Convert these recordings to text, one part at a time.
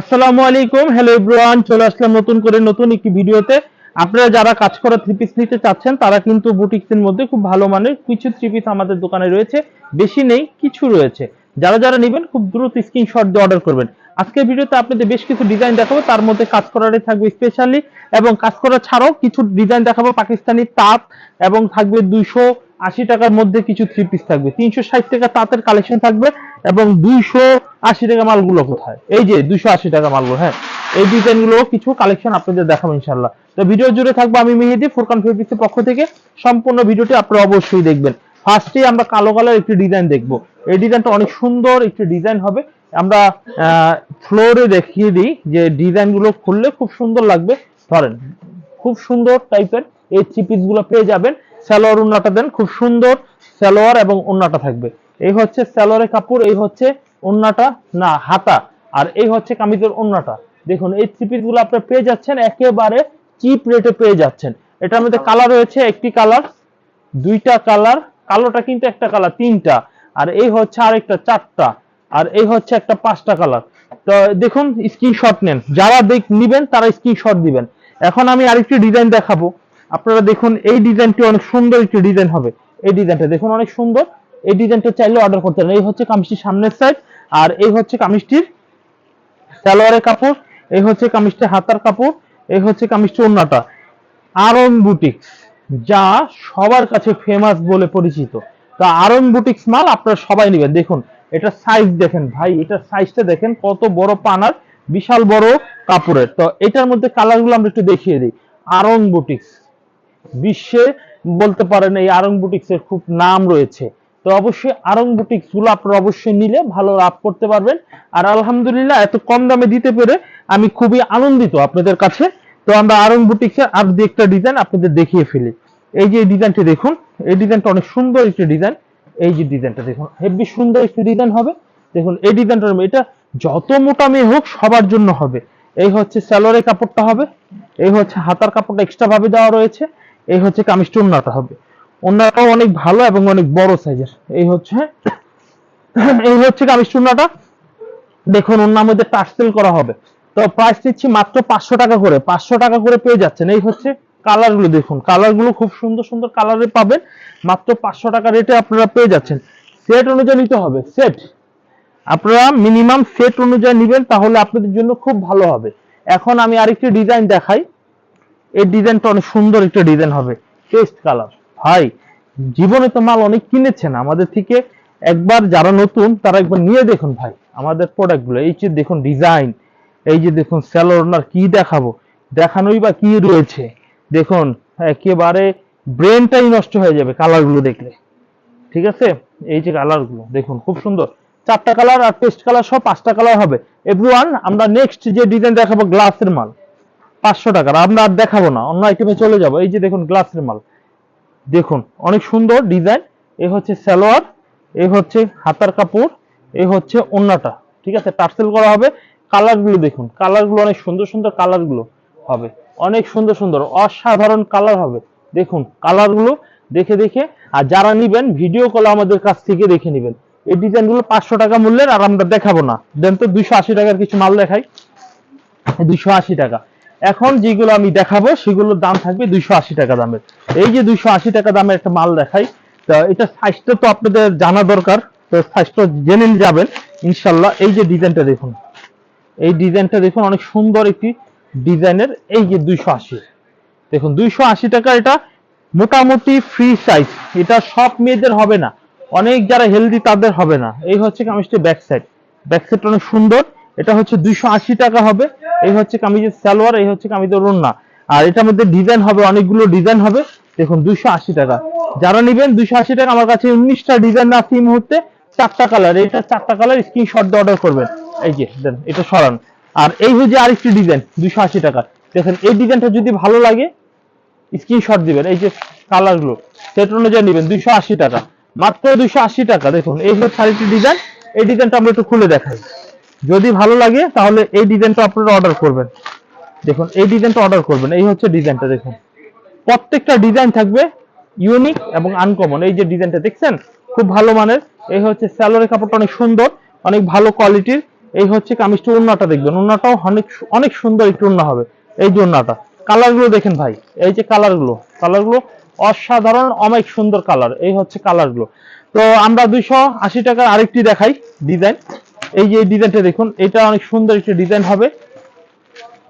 আসসালামু আলাইকুম। Hello everyone চলে আসলাম নতুন করে নতুন একটি ভিডিওতে। আপনারা যারা কাজ করা থ্রি পিস নিতে চাচ্ছেন, তারা কিন্তু বুটিক্সের মধ্যে খুব ভালো মানের কিছু থ্রি পিস আমাদের দোকানে রয়েছে। বেশি নেই, কিছু রয়েছে। যারা যারা নেবেন, খুব দ্রুত স্ক্রিনশট দিয়ে অর্ডার করবেন। আজকের ভিডিওতে আপনাদের বেশ কিছু ডিজাইন দেখাবো। তার মধ্যে কাজ করারই থাকবে স্পেশালি এবং কাজ করা ছাড়াও কিছু ডিজাইন দেখাবো। পাকিস্তানি তাঁত এবং থাকবে দুইশো আশি টাকার মধ্যে কিছু থ্রি পিস থাকবে। তিনশো ষাট টাকা তাঁতের কালেকশন থাকবে। এবং দুইশো আশি টাকা মালগুলো কোথায়? এই যে দুইশো আশি টাকা মালগুলো হ্যাঁ? এই ডিজাইনগুলো কিছু কালেকশন আপনাদের দেখাবো ইনশাল্লাহ তো ভিডিও জুড়ে থাকব আমি মেহেদি ফুরকান ফেব্রিক্সের পক্ষ থেকে। সম্পূর্ণ ভিডিওটি আপনারা অবশ্যই দেখবেন। ফার্স্টে আমরা কালো কালার একটি ডিজাইন দেখব। এই ডিজাইনটা অনেক সুন্দর একটি ডিজাইন হবে। আমরা ফ্লোরে দেখিয়ে দিই যে ডিজাইনগুলো খুললে খুব সুন্দর লাগবে। ধরেন, খুব সুন্দর টাইপের এই থ্রি পিসগুলো পেয়ে যাবেন। সালোয়ার উন্নাটা দেন, খুব সুন্দর সালোয়ার এবং উন্নাটা থাকবে। এই হচ্ছে সালোয়ারের কাপড় এই হচ্ছে উন্নাটা না হাতা আর এই হচ্ছে কামিজের উন্নাটা দেখুন এই থ্রি পিসগুলো আপনারা পেয়ে যাচ্ছেন একেবারে চিপ রেটে পেয়ে যাচ্ছেন। এটার মধ্যে কালার রয়েছে একটি কালার দুইটা কালার কালোটা কিন্তু একটা কালার তিনটা। আর এই হচ্ছে আরেকটা চারটা। আর এই হচ্ছে একটা পাঁচটা কালার তো দেখুন স্ক্রিনশট নেন। যারা দেখ নিবেন তারা স্ক্রিনশট দিবেন। এখন আমি আরেকটি ডিজাইন দেখাবো। আপনারা দেখুন এই ডিজাইনটি অনেক সুন্দর একটি ডিজাইন হবে। এই ডিজাইনটা দেখুন অনেক সুন্দর। এই ডিজাইনটা চাইলে অর্ডার করতে পারেন। এই হচ্ছে কামিজটির সামনের সাইড আর এই হচ্ছে কামিজটির সালোয়ারের কাপড়, এই হচ্ছে কামিজটির হাতার কাপড়, এই হচ্ছে কামিজটির ওন্নাটা। আরং বুটিক্স যা সবার কাছে ফেমাস বলে পরিচিত। তা আরং বুটিক্স মাল আপনারা সবাই নেবেন। দেখুন, এটা সাইজ দেখেন ভাই, এটা সাইজটা দেখেন, কত বড় পানার, বিশাল বড় কাপড়ের। তো এটার মধ্যে কালারগুলো আমরা একটু দেখিয়ে দিই। আরং বুটিক্স বিশ্বে বলতে পারেন এই আরং বুটিক্সের খুব নাম রয়েছে। তো অবশ্যই আরং বুটিক্সগুলো আপনারা অবশ্যই নিলে ভালো লাভ করতে পারবেন। আর আলহামদুলিল্লাহ এত কম দামে দিতে পেরে আমি খুবই আনন্দিত আপনাদের কাছে। তো আমরা আরং বুটিক্স এর আর একটা ডিজাইন আপনাদের দেখিয়ে ফেলি। এই যে ডিজাইনটি দেখুন, এই ডিজাইনটা অনেক সুন্দর একটি ডিজাইন এই যে ডিজাইনটা দেখুন, হেভি সুন্দর একটি ডিজাইন হবে। দেখুন, এই ডিজাইনটা এটা যত মোটা মেয়ে হোক, সবার জন্য হবে। এই হচ্ছে স্যালোয়ারের কাপড়টা হবে। এই হচ্ছে হাতার কাপড়টা এক্সট্রা ভাবে দেওয়া রয়েছে। এই হচ্ছে কামিজ ওন্নাটা হবে। ওন্নাটাও অনেক ভালো এবং অনেক বড় সাইজের। এই হচ্ছে এই হচ্ছে কামিজ চুন্নাটা দেখুন ওনার মধ্যে টার্সেল করা হবে। তো প্রাইস দিচ্ছি মাত্র পাঁচশো টাকা করে। পাঁচশো টাকা করে পেয়ে যাচ্ছেন। এই হচ্ছে কালারগুলো দেখুন। কালারগুলো খুব সুন্দর সুন্দর কালারে পাবেন। মাত্র পাঁচশো টাকা রেটে আপনারা পেয়ে যাচ্ছেন। সেট অনুযায়ী নিতে হবে। সেট আপনারা মিনিমাম সেট অনুযায়ী নেবেন, তাহলে আপনাদের জন্য খুব ভালো হবে। এখন আমি আরেকটি ডিজাইন দেখাই। এই ডিজাইনটা অনেক সুন্দর একটা ডিজাইন হবে। টেস্ট কালার ভাই, জীবনে তো মাল অনেক কিনেছেন। আমাদের থেকে একবার যারা নতুন, তারা একবার নিয়ে দেখুন ভাই। আমাদের প্রোডাক্টগুলো, এই যে দেখুন ডিজাইন এই যে দেখুন স্যালোনার কি দেখাবো, দেখানোই বা কি রয়েছে? দেখুন, একেবারে ব্রেনটাই নষ্ট হয়ে যাবে কালারগুলো দেখলে। ঠিক আছে? এই যে কালারগুলো, দেখুন খুব সুন্দর। চারটা কালার আর পেস্ট কালার সব পাঁচটা কালার হবে। এভরিওয়ান আমরা নেক্সট যে ডিজাইন দেখাবো গ্লাসের মাল। পাঁচশো টাকার, আমরা আর দেখাবো না, অন্য আইটেমে চলে যাব। এই যে দেখুন গ্লাসের মাল। দেখুন, অনেক সুন্দর ডিজাইন। এ হচ্ছে সালোয়ার, এ হচ্ছে হাতার কাপড়, এ হচ্ছে ওন্নাটা। ঠিক আছে, টার্সেল করা হবে। কালারগুলো দেখুন, কালারগুলো অনেক সুন্দর সুন্দর কালারগুলো হবে। অনেক সুন্দর সুন্দর, অসাধারণ কালার হবে। দেখুন, কালারগুলো দেখে দেখে, আর যারা নিবেন, ভিডিও কল আমাদের কাছ থেকে দেখে নেবেন। এই ডিজাইনগুলো পাঁচশো টাকা মূল্যের, আর আমরা দেখাবো না। দেন তো দুইশো আশি টাকার কিছু মাল দেখাই। দুইশো আশি টাকা। এখন যেগুলো আমি দেখাবো, সেগুলোর দাম থাকবে দুইশো আশি টাকা দামের। এই যে দুইশো আশি টাকা দামের একটা মাল দেখাই, তো এটা সাইজটা তো আপনাদের জানা দরকার, তো সাইজটা জেনে যাবেন, ইনশাল্লাহ। এই যে ডিজাইনটা দেখুন, এই ডিজাইনটা দেখুন, অনেক সুন্দর একটি ডিজাইনের এই যে দুইশো আশি। দেখুন, দুইশো আশি টাকা এটা মোটামুটি ফ্রি সাইজ এটা সব মেয়েদের হবে না। অনেক যারা হেলদি তাদের হবে না। এই হচ্ছে কামিজটি ব্যাক সাইড ব্যাক সাইড অনেক সুন্দর। এটা হচ্ছে দুইশো আশি টাকা হবে। এই হচ্ছে কামিজের সালোয়ার, এই হচ্ছে কামিজের রন্না আর এটার মধ্যে ডিজাইন হবে, অনেকগুলো ডিজাইন হবে। দেখুন, দুইশো আশি টাকা। যারা নেবেন, দুইশো আশি টাকা, আমার কাছে উনিশটা ডিজাইন আছে এই মুহূর্তে চারটা কালার। এটা চারটা কালার, স্ক্রিনশট দিয়ে অর্ডার করবেন। এই যে, দেন, এটা সরান। আর এই হচ্ছে আরেকটি ডিজাইন, দুইশো আশি টাকা। দেখেন, এই ডিজাইনটা যদি ভালো লাগে, স্ক্রিনশট দিবেন। এই যে কালারগুলো সেট অনুযায়ী নেবেন, দুইশো আশি টাকা। মাত্র দুইশো আশি টাকা, দেখুন, এই হচ্ছে আরেকটি ডিজাইন। এই ডিজাইনটা আমরা একটু খুলে দেখাই। যদি ভালো লাগে, তাহলে এই ডিজাইনটা আপনারা অর্ডার করবেন। দেখুন, এই ডিজাইনটা অর্ডার করবেন। এই হচ্ছে ডিজাইনটা দেখুন। প্রত্যেকটা ডিজাইন থাকবে ইউনিক এবং আনকমন এই যে ডিজাইনটা দেখছেন, খুব ভালো মানের। এই হচ্ছে স্যালোরের কাপড়টা অনেক সুন্দর, অনেক ভালো কোয়ালিটির এই হচ্ছে কামিজটা উন্নাটা দেখবেন। উন্নাটাও অনেক অনেক সুন্দর একটু উন্না হবে। এই যে উন্নাটা কালারগুলো দেখেন ভাই। এই যে কালারগুলো কালারগুলো অসাধারণ, অনেক সুন্দর কালার এই হচ্ছে কালারগুলো তো আমরা দুইশো আশি টাকার আরেকটি দেখাই ডিজাইন এই যে ডিজাইনটা দেখুন, এটা অনেক সুন্দর একটি ডিজাইন হবে।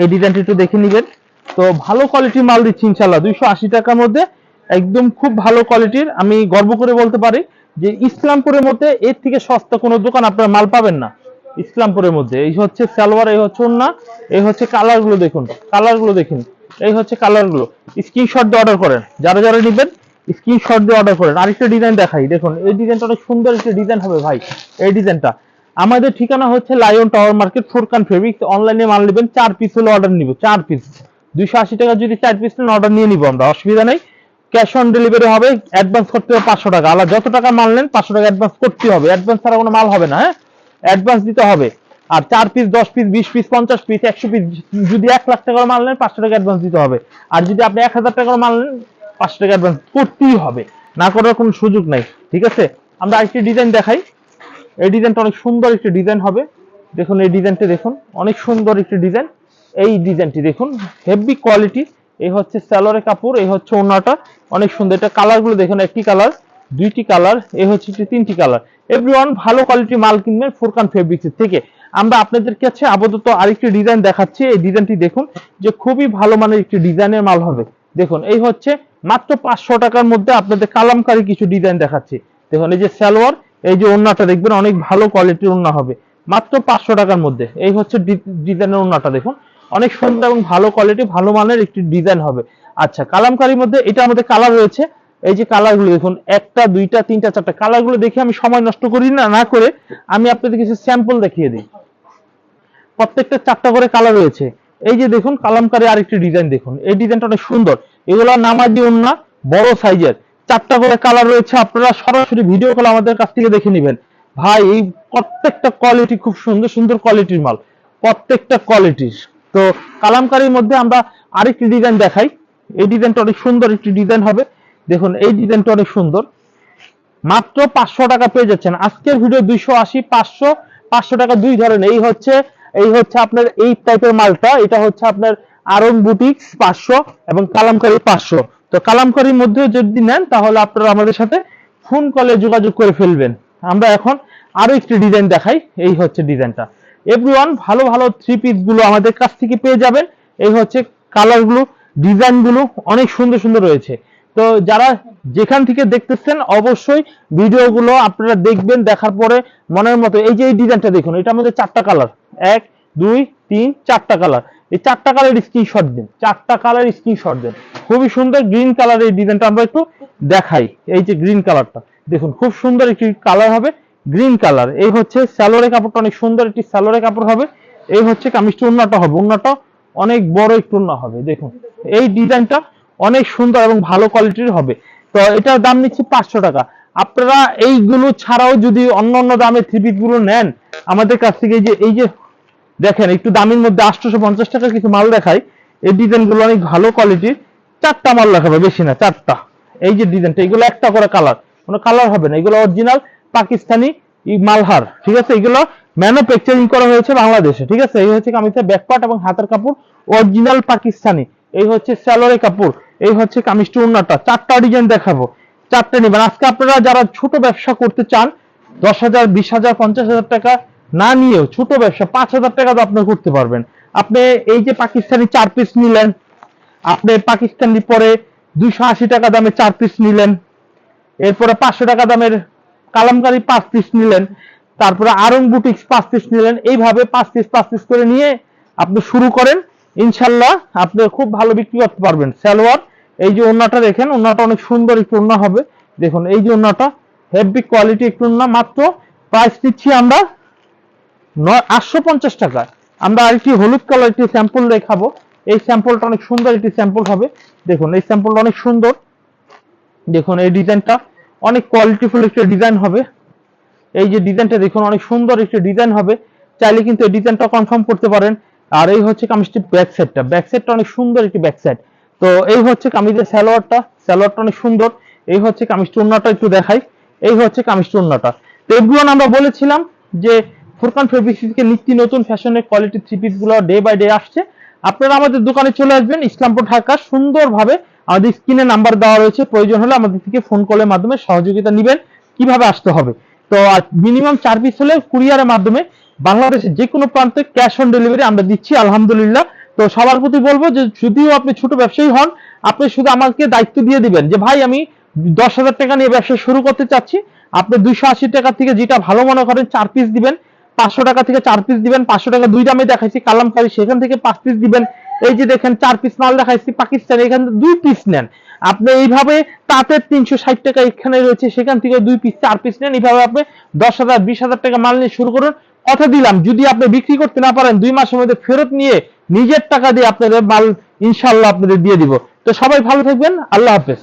এই ডিজাইনটা একটু দেখে নিবেন। তো ভালো কোয়ালিটির মাল দিচ্ছি ইনশাল্লাহ দুইশো আশি টাকার মধ্যে একদম খুব ভালো কোয়ালিটির আমি গর্ব করে বলতে পারি যে ইসলামপুরের মধ্যে এর থেকে সস্তা কোনো দোকান আপনারা মাল পাবেন না। ইসলামপুরের মধ্যে। এই হচ্ছে সালোয়ার, এই হচ্ছে ওন্না এই হচ্ছে কালারগুলো দেখুন কালারগুলো দেখুন, এই হচ্ছে কালারগুলো। স্ক্রিনশট দিয়ে অর্ডার করেন। যারা যারা নেবেন, স্ক্রিনশট দিয়ে অর্ডার করেন। আরেকটা ডিজাইন দেখাই। দেখুন, এই ডিজাইনটা অনেক সুন্দর একটা ডিজাইন হবে ভাই। এই ডিজাইনটা আমাদের ঠিকানা হচ্ছে Lion Tower market Forkan Fabrics অনলাইনে মাল নেবেন, চার পিস হলে অর্ডার নিব, চার পিস দুইশো আশি টাকা যদি চার পিস নেন অর্ডার নিয়ে নিব আমরা, অসুবিধা নেই। ক্যাশ অন ডেলিভারি হবে অ্যাডভান্স করতে হবে পাঁচশো টাকা। আলাদা যত টাকা মাল নেন, পাঁচশো টাকা অ্যাডভান্স করতে হবে। অ্যাডভান্স ছাড়া কোনো মাল হবে না হ্যাঁ? অ্যাডভান্স দিতে হবে। আর চার পিস দশ পিস বিশ পিস পঞ্চাশ পিস একশো পিস যদি এক লাখ টাকার মাল নেন, পাঁচশো টাকা অ্যাডভান্স দিতে হবে। আর যদি আপনি এক হাজার টাকার মাল নেন, পাঁচশো টাকা অ্যাডভান্স করতেই হবে। না করার কোনো সুযোগ নাই, ঠিক আছে? আমরা আরেকটি ডিজাইন দেখাই। এই ডিজাইনটা অনেক সুন্দর একটি ডিজাইন হবে। দেখুন, এই ডিজাইনটা দেখুন, অনেক সুন্দর একটি ডিজাইন। এই ডিজাইনটি দেখুন হেভি কোয়ালিটি এই হচ্ছে স্যালোরে কাপড়, এই হচ্ছে ওনাটা অনেক সুন্দর। এটা কালারগুলো দেখুন, একটি কালার, দুইটি কালার, এই হচ্ছে তিনটি কালার। এভরিওয়ান ভালো কোয়ালিটি মাল কিনবেন ফোরকান ফেব্রিক্সের থেকে। আমরা আপনাদের কাছে আপাতত আরেকটি ডিজাইন দেখাচ্ছি। এই ডিজাইনটি দেখুন, যে খুবই ভালো মানের একটি ডিজাইনের মাল হবে। দেখুন, এই হচ্ছে মাত্র পাঁচশো টাকার মধ্যে আপনাদের কালামকারী কিছু ডিজাইন দেখাচ্ছি। দেখুন, এই যে সালোয়ার এই যে ওন্নাটা দেখবেন, অনেক ভালো কোয়ালিটির ওন্না হবে। মাত্র পাঁচশো টাকার মধ্যে। এই হচ্ছে ডিজাইনের ওন্নাটা দেখুন। অনেক সুন্দর এবং ভালো কোয়ালিটি ভালো মানের একটি ডিজাইন হবে। আচ্ছা কালামকারীর মধ্যে এটা আমাদের কালার রয়েছে। এই যে কালারগুলো দেখুন, একটা, দুইটা, তিনটা, চারটা। কালারগুলো দেখে আমি সময় নষ্ট করি না না করে আমি আপনাদের কিছু স্যাম্পল দেখিয়ে দিই। প্রত্যেকটা চারটা করে কালার রয়েছে। এই যে দেখুন কালামকারী আরেকটি ডিজাইন দেখুন। এই ডিজাইনটা অনেক সুন্দর। এগুলো নামাজি ওন্না বড় সাইজের চারটা করে কালার রয়েছে, আপনারা সরাসরি ভিডিও কল আমাদের কাছ থেকে দেখে নেবেন। ভাই, এই প্রত্যেকটা কোয়ালিটি খুব সুন্দর সুন্দর কোয়ালিটির মাল। প্রত্যেকটা কোয়ালিটির তো কালামকারীর মধ্যে আমরা আরেকটি ডিজাইন দেখাই। এই ডিজাইনটা অনেক সুন্দর একটি ডিজাইন হবে। দেখুন, এই ডিজাইনটা অনেক সুন্দর। মাত্র পাঁচশো টাকা পেয়ে যাচ্ছেন। আজকের ভিডিও দুইশো আশি, পাঁচশো পাঁচশো টাকা দুই ধরনের। এই হচ্ছে এই হচ্ছে আপনার এই টাইপের মালটা। এটা হচ্ছে আপনার আরং বুটিক্স পাঁচশো এবং কালামকারী পাঁচশো। তো কালামকারীর মধ্যে যদি নেন, তাহলে আপনারা আমাদের সাথে ফোন কলে যোগাযোগ করে ফেলবেন। আমরা এখন আরও একটি ডিজাইন দেখাই। এই হচ্ছে ডিজাইনটা এভরিওয়ান ভালো ভালো থ্রি পিসগুলো আমাদের কাছ থেকে পেয়ে যাবেন। এই হচ্ছে কালারগুলো ডিজাইনগুলো অনেক সুন্দর সুন্দর রয়েছে। তো যারা যেখান থেকে দেখতেছেন, অবশ্যই ভিডিওগুলো আপনারা দেখবেন, দেখার পরে মনের মতো। এই যে এই ডিজাইনটা দেখুন, এটা আমাদের চারটা কালার এক, দুই, তিন, চারটা কালার এই চারটা কালার স্ক্রিনশট দিন। চারটা কালার স্ক্রিনশট দেন। খুবই সুন্দর গ্রিন কালার এই ডিজাইনটা আমরা একটু দেখাই। এই যে গ্রিন কালারটা দেখুন, খুব সুন্দর একটি কালার হবে গ্রিন কালার এই হচ্ছে স্যালোরে কাপড়টা, অনেক সুন্দর একটি স্যালোরে কাপড় হবে। এই হচ্ছে কামিজটি উন্নাটা হবে। উন্নাটা অনেক বড় একটু উন্না হবে, দেখুন। এই ডিজাইনটা অনেক সুন্দর এবং ভালো কোয়ালিটির হবে। তো এটার দাম নিচ্ছি পাঁচশো টাকা। আপনারা এইগুলো ছাড়াও যদি অন্য অন্য দামের থ্রি পিসগুলো নেন, আমাদের কাছ থেকে যে, এই যে দেখেন, একটু দামের মধ্যে আটশোশো পঞ্চাশ টাকার কিছু মাল দেখাই। এই ডিজাইনগুলো অনেক ভালো কোয়ালিটির চারটা মাল দেখাবে, বেশি না, চারটা। এই যে ডিজাইনটা, এগুলো একটা করে কালার কোনো কালার হবে না, এগুলো অরিজিনাল পাকিস্তানি মালহার, ঠিক আছে? এগুলো ম্যানুফ্যাকচারিং করা হয়েছে বাংলাদেশে, ঠিক আছে? এই হচ্ছে কামিজের ব্যাকপার্ট এবং হাতের কাপড় অরিজিনাল পাকিস্তানি। এই হচ্ছে স্যালোরে কাপড়, এই হচ্ছে কামিজটি উন্নাটা চারটা ডিজাইন দেখাবো, চারটে নেবেন। আজকে আপনারা যারা ছোট ব্যবসা করতে চান, দশ হাজার, বিশ হাজার, পঞ্চাশ হাজার টাকা না নিয়েও ছোট ব্যবসা, পাঁচ হাজার টাকা তো আপনি করতে পারবেন। আপনি এই যে পাকিস্তানি চার পিস নিলেন, আপনি পাকিস্তানি পরে দুইশো আশি টাকা দামে চার পিস নিলেন, এরপরে পাঁচশো টাকা দামের কালামকারি পাঁচ পিস নিলেন, তারপরে আরং বুটিক্স পাঁচ পিস নিলেন, এইভাবে পাঁচ পিস পাঁচ পিস করে নিয়ে আপনি শুরু করেন। ইনশাল্লাহ আপনি খুব ভালো বিক্রি করতে পারবেন। সালোয়ার, এই যে ওন্নাটা দেখেন, ওন্নাটা অনেক সুন্দর একটু ওন্না হবে। দেখুন, এই যে ওন্নাটা হেভি কোয়ালিটি একটু ওন্না, মাত্র প্রাইস দিচ্ছি আমরা আটশো পঞ্চাশ টাকা। আমরা আরেকটি হলুদ কালার একটি স্যাম্পল দেখাবো এই স্যাম্পলটা অনেক সুন্দর একটি স্যাম্পল হবে। দেখুন, এই স্যাম্পলটা অনেক সুন্দর। দেখুন, এই ডিজাইনটা অনেক কোয়ালিটিফুল একটা ডিজাইন হবে। এই যে ডিজাইনটা দেখুন, অনেক সুন্দর একটা ডিজাইন হবে। চাইলে কিন্তু এই ডিজাইনটা কনফার্ম করতে পারেন। আর এই হচ্ছে কামিজটি ব্যাক সাইডটা ব্যাক সাইডটা অনেক সুন্দর একটি ব্যাক সাইড তো এই হচ্ছে কামিজের সালোয়ারটা সালোয়ারটা অনেক সুন্দর। এই হচ্ছে কামিজটি উন্নাটা একটু দেখাই। এই হচ্ছে কামিজটি উন্নাটা। তো এগুলো আমরা বলেছিলাম যে ফুরকান ফেব্রিক্স থেকে নিত্য নতুন ফ্যাশনের কোয়ালিটি থ্রি পিসগুলো ডে বাই ডে আসছে। আপনারা আমাদের দোকানে চলে আসবেন, ইসলামপুর, ঢাকা। সুন্দরভাবে আমাদের স্ক্রিনে নাম্বার দেওয়া রয়েছে। প্রয়োজন হলে আমাদের থেকে ফোন কলের মাধ্যমে সহযোগিতা নেবেন, কীভাবে আসতে হবে। তো মিনিমাম চার পিস হলে কুরিয়ারের মাধ্যমে বাংলাদেশের যে কোনো প্রান্তে ক্যাশ অন ডেলিভারি আমরা দিচ্ছি, আলহামদুলিল্লাহ। তো সবার প্রতি বলব যে যদিও আপনি ছোট ব্যবসায়ী হন, আপনি শুধু আমাকে দায়িত্ব দিয়ে দিবেন যে, ভাই, আমি দশ হাজার টাকা নিয়ে ব্যবসা শুরু করতে চাচ্ছি। আপনি দুইশো আশি টাকা থেকে যেটা ভালো মনে করেন, চার পিস দিবেন। পাঁচশো টাকা থেকে চার পিস দিবেন, পাঁচশো টাকা দুই দামে দেখাইছি, কালাম কালামকারি সেখান থেকে পাঁচ পিস দিবেন। এই যে দেখেন, চার পিস মাল দেখাইছি, পাকিস্তান, এখান থেকে দুই পিস নেন। আপনি এইভাবে তাঁতের তিনশো ষাট টাকা এখানে রয়েছে, সেখান থেকে দুই পিস চার পিস নেন। এইভাবে আপনি দশ হাজার, বিশ হাজার টাকা মাল নিয়ে শুরু করুন। কথা দিলাম, যদি আপনি বিক্রি করতে না পারেন, দুই মাসের মধ্যে ফেরত নিয়ে নিজের টাকা দিয়ে আপনাদের মাল ইনশাল্লাহ আপনাদের দিয়ে দিব। তো সবাই ভালো থাকবেন, আল্লাহ হাফেজ।